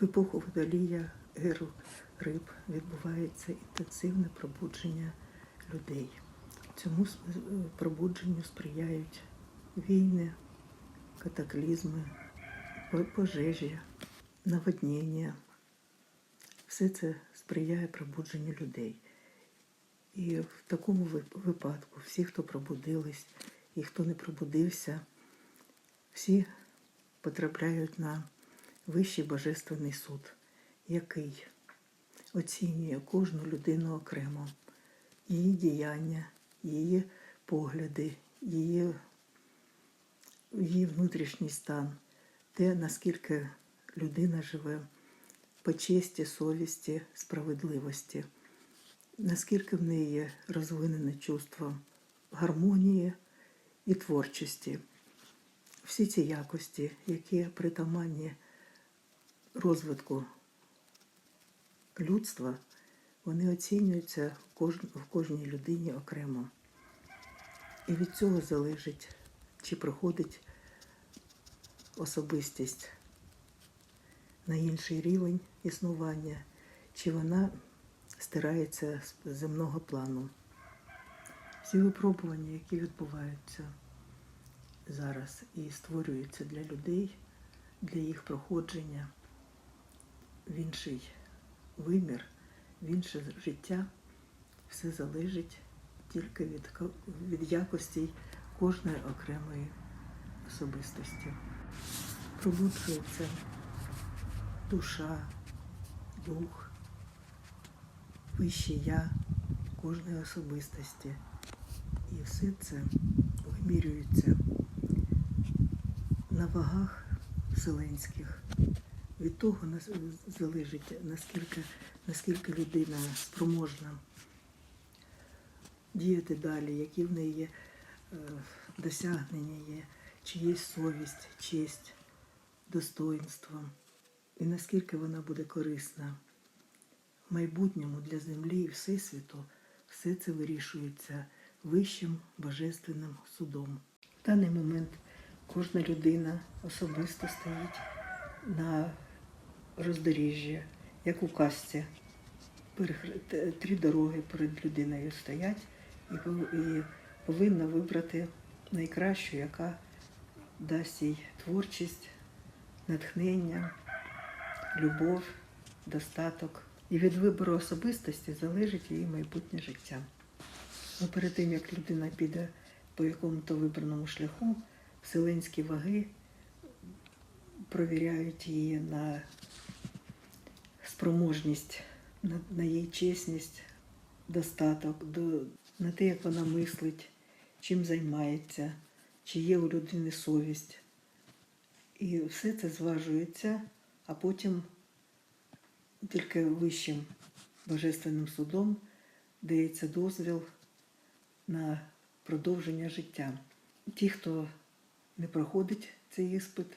В епоху водолія еру риб відбувається інтенсивне пробудження людей. Цьому пробудженню сприяють війни, катаклізми, пожежі, наводнення. Все це сприяє пробудженню людей. І в такому випадку всі, хто пробудились і хто не пробудився, всі потрапляють на Вищий Божественний суд, який оцінює кожну людину окремо, її діяння, її погляди, її, її внутрішній стан, те, наскільки людина живе по честі, совісті, справедливості, наскільки в неї є розвинене чувство гармонії і творчості. Всі ці якості, які притаманні розвитку людства, вони оцінюються в, кожній людині окремо. І від цього залежить, чи проходить особистість на інший рівень існування, чи вона стирається з земного плану. Всі випробування, які відбуваються зараз і створюються для людей, для їх проходження в інший вимір, в інше життя, все залежить тільки від, від якостей кожної окремої особистості. Пробуджується душа, дух, вище я кожної особистості. І все це вимірюється на вагах вселенських. Від того залежить, наскільки, наскільки людина спроможна діяти далі, які в неї є е, досягнення є, чи є совість, честь, достоинство, і наскільки вона буде корисна в майбутньому для землі і Всесвіту, все це вирішується вищим божественним судом. В даний момент кожна людина особисто стоїть на роздоріжжі, як у казці. Три дороги перед людиною стоять і повинна вибрати найкращу, яка дасть їй творчість, натхнення, любов, достаток. І від вибору особистості залежить її майбутнє життя. Ну, перед тим, як людина піде по якому-то вибраному шляху, вселенські ваги провіряють її на спроможність, на, на її чесність, достаток, до, на те, як вона мислить, чим займається, чи є у людини совість. І все це зважується, а потім тільки вищим божественним судом дається дозвіл на продовження життя. Ті, хто не проходить цей іспит,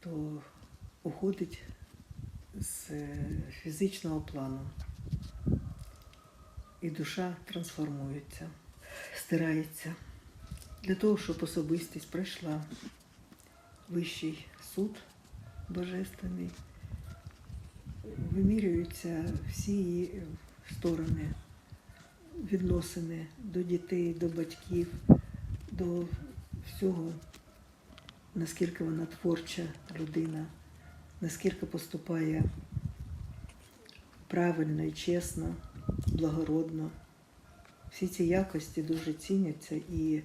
то уходить з фізичного плану. І душа трансформується, стирається. Для того, щоб особистість пройшла вищий суд божественний, вимірюються всі її сторони, відносини до дітей, до батьків, до всього, наскільки вона творча людина, наскільки поступає правильно і чесно, благородно. Всі ці якості дуже ціняться і е,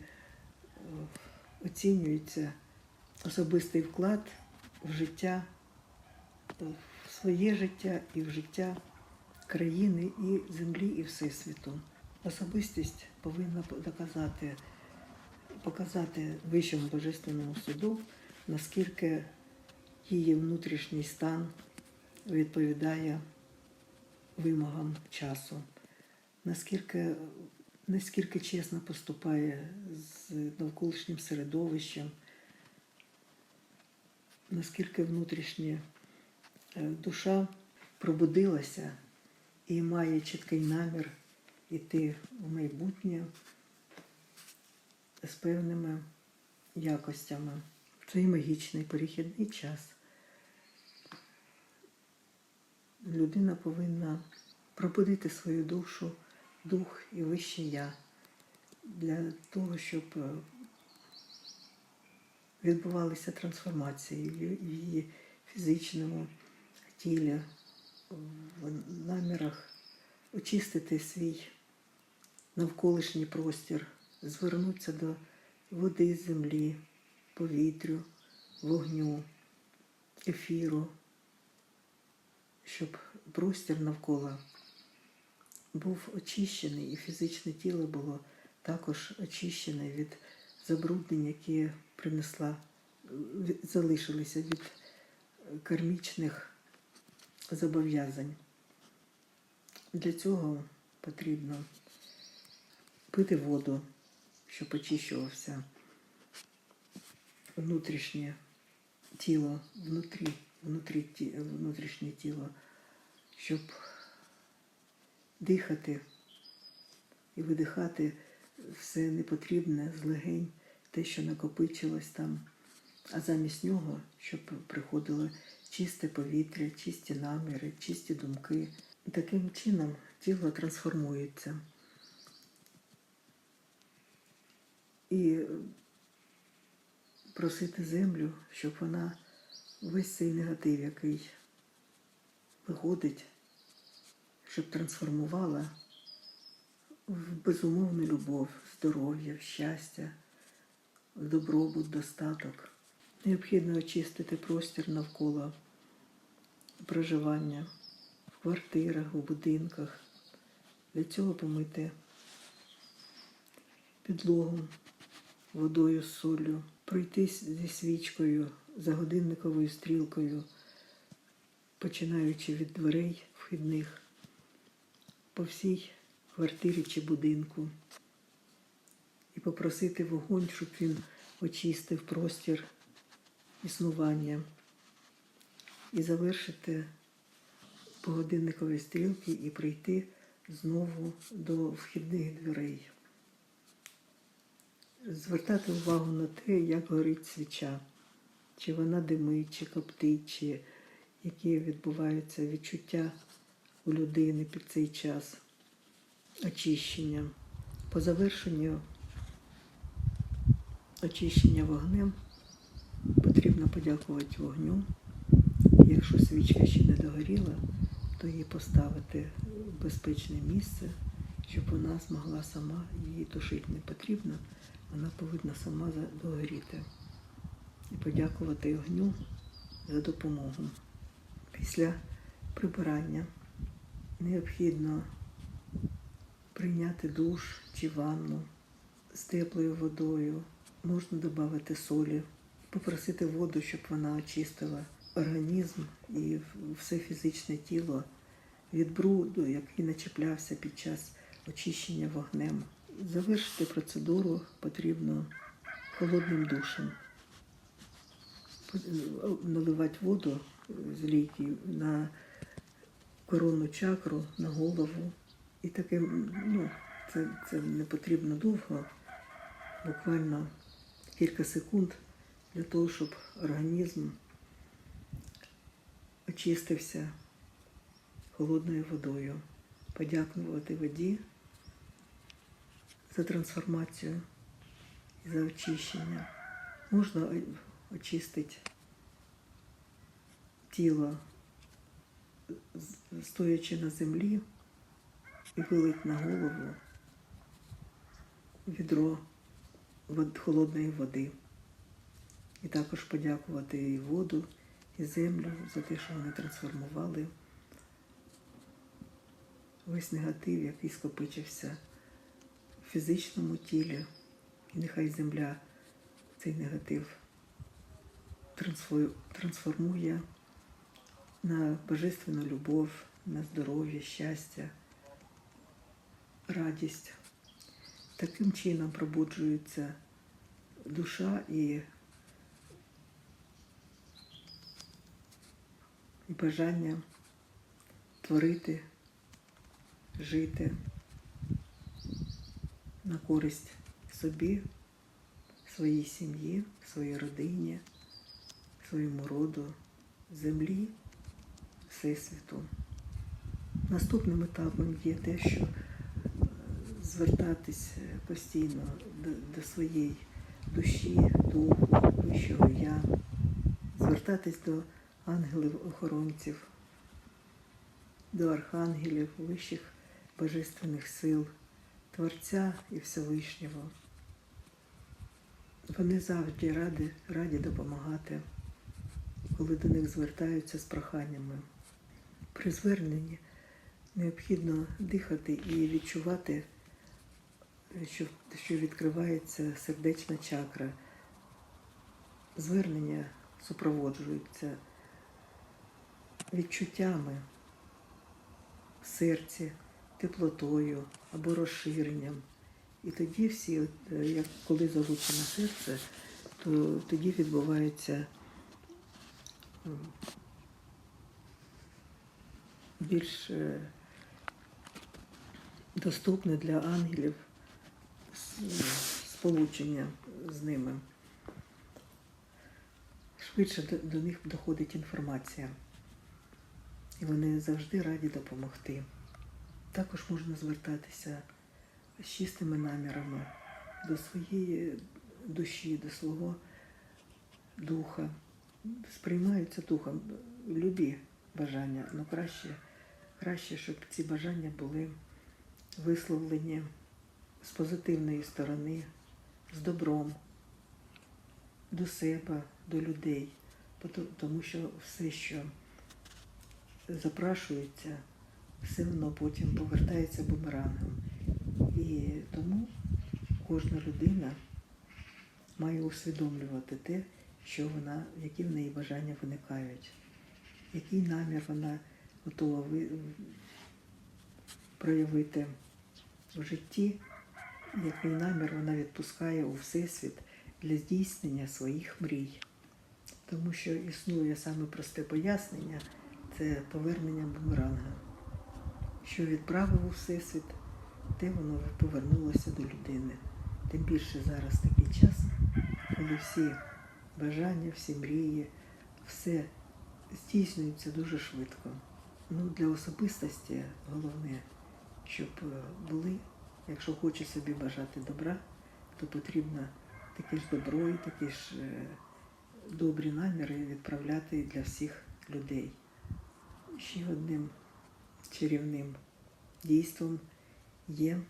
оцінюється особистий вклад в життя, е, в своє життя і в життя країни і землі, і всесвіту. Особистість повинна доказати, показати вищому божественному суду, наскільки її внутрішній стан відповідає вимогам часу, наскільки, наскільки чесно поступає з навколишнім середовищем, наскільки внутрішня е, душа пробудилася і має чіткий намір йти в майбутнє з певними якостями. В цей магічний перехідний час людина повинна пробудити свою душу, дух і вище я для того, щоб е, відбувалися трансформації в її- фізичному тілі, в намірах очистити свій навколишній простір, звернутися до води, землі, повітрю, вогню, ефіру, щоб простір навколо був очищений і фізичне тіло було також очищене від забруднень, які принесла, залишилися від кармічних зобов'язань. Для цього потрібно пити воду, щоб очищувався внутрішнє тіло, внутрі, внутрі, внутрішнє тіло, щоб дихати і видихати все непотрібне з легень, те, що накопичилось там, а замість нього, щоб приходило чисте повітря, чисті наміри, чисті думки. Таким чином тіло трансформується. І просити землю, щоб вона весь цей негатив, який виходить, щоб трансформувала в безумовну любов, здоров'я, щастя, в добробут, достаток. Необхідно очистити простір навколо проживання в квартирах, у будинках. Для цього помити підлогу водою з солью, пройтись зі свічкою, за годинниковою стрілкою, починаючи від дверей вхідних по всій квартирі чи будинку, і попросити вогонь, щоб він очистив простір існування, і завершити по годинниковій стрілці і прийти знову до вхідних дверей. Звертати увагу на те, як горить свіча, чи вона димить, чи коптить, чи які відбуваються відчуття у людини під цей час очищення. По завершенню очищення вогнем потрібно подякувати вогню. Якщо свічка ще не догоріла, то її поставити в безпечне місце, щоб вона змогла сама її тушити не потрібно, вона повинна сама догоріти. І подякувати огню за допомогу. Після прибирання необхідно прийняти душ чи ванну з теплою водою. Можна додати солі, попросити воду, щоб вона очистила організм і все фізичне тіло від бруду, який начеплявся під час очищення вогнем. Завершити процедуру потрібно холодним душем. Наливати воду з лійки на коронну чакру, на голову. І таким, ну, це, це не потрібно довго, буквально кілька секунд для того, щоб організм очистився холодною водою. Подякувати воді за трансформацію за очищення. Можна о- очистити тіло, стоячи на землі і вилить на голову відро холодної води. І також подякувати і воду, і землю за те, що вони трансформували весь негатив, який скопичився в фізичному тілі. І нехай земля цей негатив трансформує на божественну любов, на здоров'я, щастя, радість. Таким чином пробуджується душа і, бажання творити, жити на користь собі, своїй сім'ї, своїй родині, своєму роду, землі, всесвіту. Наступним етапом є те, що е, звертатись постійно до, до своєї душі, духу, вищого я, звертатись до ангелів-охоронців, до архангелів, вищих божественних сил, Творця і Всевишнього. Вони завжди раді, раді допомагати, коли до них звертаються з проханнями. При зверненні необхідно дихати і відчувати, що, відкривається сердечна чакра. Звернення супроводжуються відчуттями в серці, теплотою або розширенням. І тоді всі, е, як коли залучено серце, то тоді відбувається більш е, доступне для ангелів сполучення з ними. Швидше до, до них доходить інформація. І вони завжди раді допомогти. Також можна звертатися з чистими намірами до своєї душі, до свого духа. Сприймаються духом любі бажання, але краще, краще, щоб ці бажання були висловлені з позитивної сторони, з добром, до себе, до людей. Тому що все, що запрашується, все воно потім повертається бумерангом. І тому кожна людина має усвідомлювати те, що вона, які в неї бажання виникають, який намір вона готова ви- проявити в житті, який намір вона відпускає у Всесвіт для здійснення своїх мрій. Тому що існує саме просте пояснення це повернення бумеранга. Що відправив у Всесвіт, те воно повернулося до людини. Тим більше зараз такий час, коли всі бажання, всі мрії, все здійснюється дуже швидко. Ну, для особистості головне, щоб е, були, якщо хоче собі бажати добра, то потрібно таке ж добро і такі ж е, добрі наміри відправляти для всіх людей. Ще одним чарівним дійством є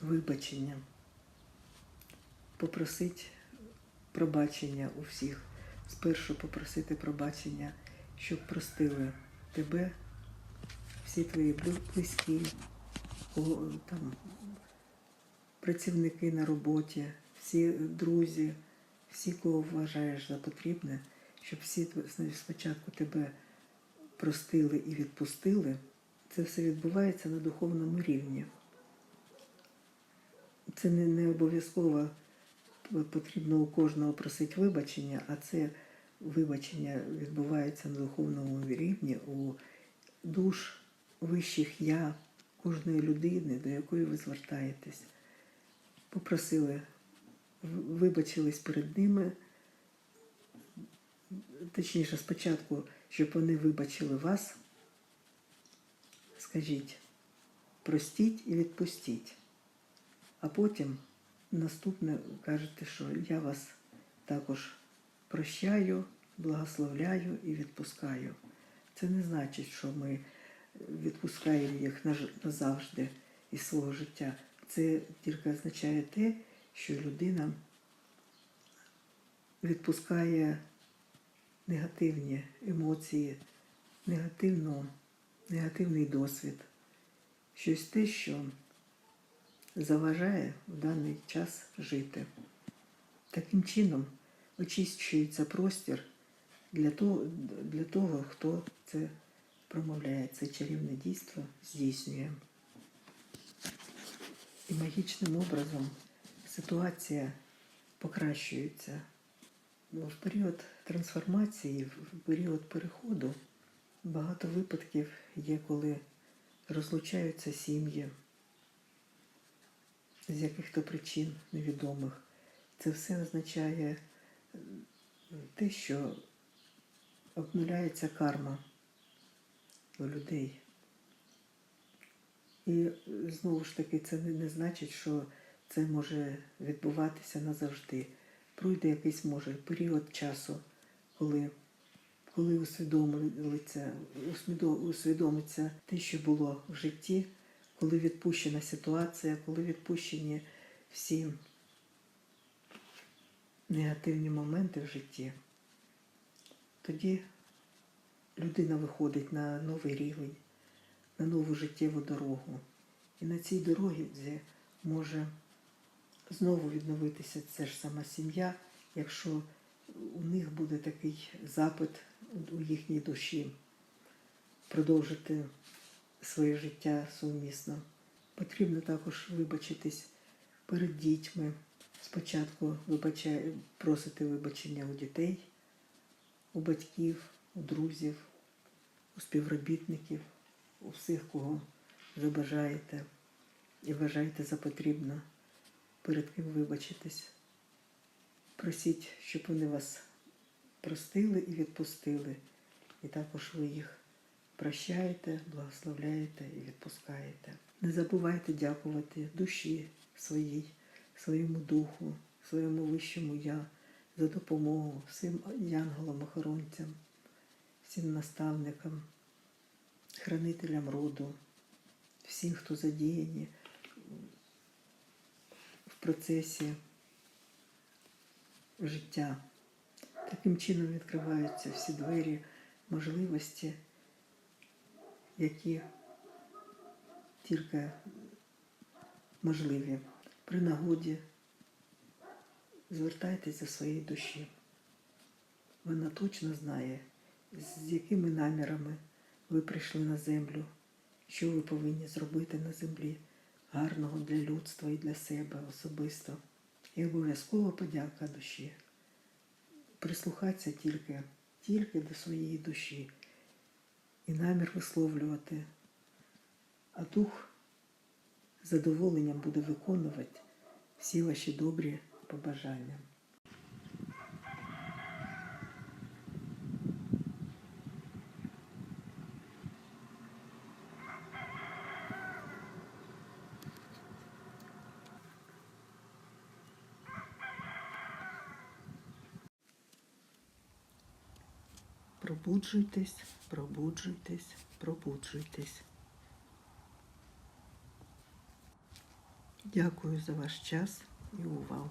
вибачення. Попросити пробачення у всіх. Спершу попросити пробачення, щоб простили тебе, всі твої близькі, там, працівники на роботі, всі друзі, всі, кого вважаєш за потрібне, щоб всі спочатку тебе простили і відпустили, це все відбувається на духовному рівні. Це не, не обов'язково потрібно у кожного просити вибачення, а це вибачення відбувається на духовному рівні у душ вищих я кожної людини, до якої ви звертаєтесь. Попросили, вибачились перед ними, точніше, спочатку, щоб вони вибачили вас, скажіть, простіть і відпустіть. А потім наступне кажете, що я вас також прощаю, благословляю і відпускаю. Це не значить, що ми відпускаємо їх назавжди із свого життя. Це тільки означає те, що людина відпускає негативні емоції, негативну, негативний досвід, щось те, що заважає в даний час жити. Таким чином очищується простір для того, для того, хто це промовляє, це чарівне дійство здійснює. І магічним образом ситуація покращується. В період трансформації, в період переходу багато випадків є, коли розлучаються сім'ї з яких-то причин невідомих. Це все означає е, те, що обнуляється карма суспільство людей. І е, знову ж таки, це не значить, що це може відбуватися назавжди. Пройде якийсь може період часу, коли, коли усвідомиться, усвідомиться те, що було в житті, коли відпущена ситуація, коли відпущені всі негативні моменти в житті, тоді людина виходить на новий рівень, на нову життєву дорогу. І на цій дорозі може знову відновитися ця ж сама сім'я, якщо у них буде такий запит у їхній душі продовжити своє життя сумісно. Потрібно також вибачитись перед дітьми. Спочатку вибачає, просити вибачення у дітей, у батьків, у друзів, у співробітників, у всіх, кого забажаєте і вважаєте за потрібно, перед ким вибачитись. Просіть, щоб вони вас простили і відпустили. І також ви їх прощаєте, благословляєте і відпускаєте. Не забувайте дякувати душі своїй, своєму духу, своєму вищому я за допомогу всім янголам-охоронцям, всім наставникам, хранителям роду, всім, хто задіяні в процесі життя. Таким чином відкриваються всі двері, можливості, які тільки можливі. При нагоді звертайтесь до своєї душі. Вона точно знає, з якими намірами ви прийшли на землю, що ви повинні зробити на землі гарного для людства і для себе особисто. І обов'язково подяка душі. Прислухатися тільки, тільки до своєї душі і намір висловлювати, а дух з задоволенням буде виконувати всі ваші добрі побажання. Пробуджуйтесь, пробуджуйтесь, пробуджуйтесь. Дякую за ваш час і увагу.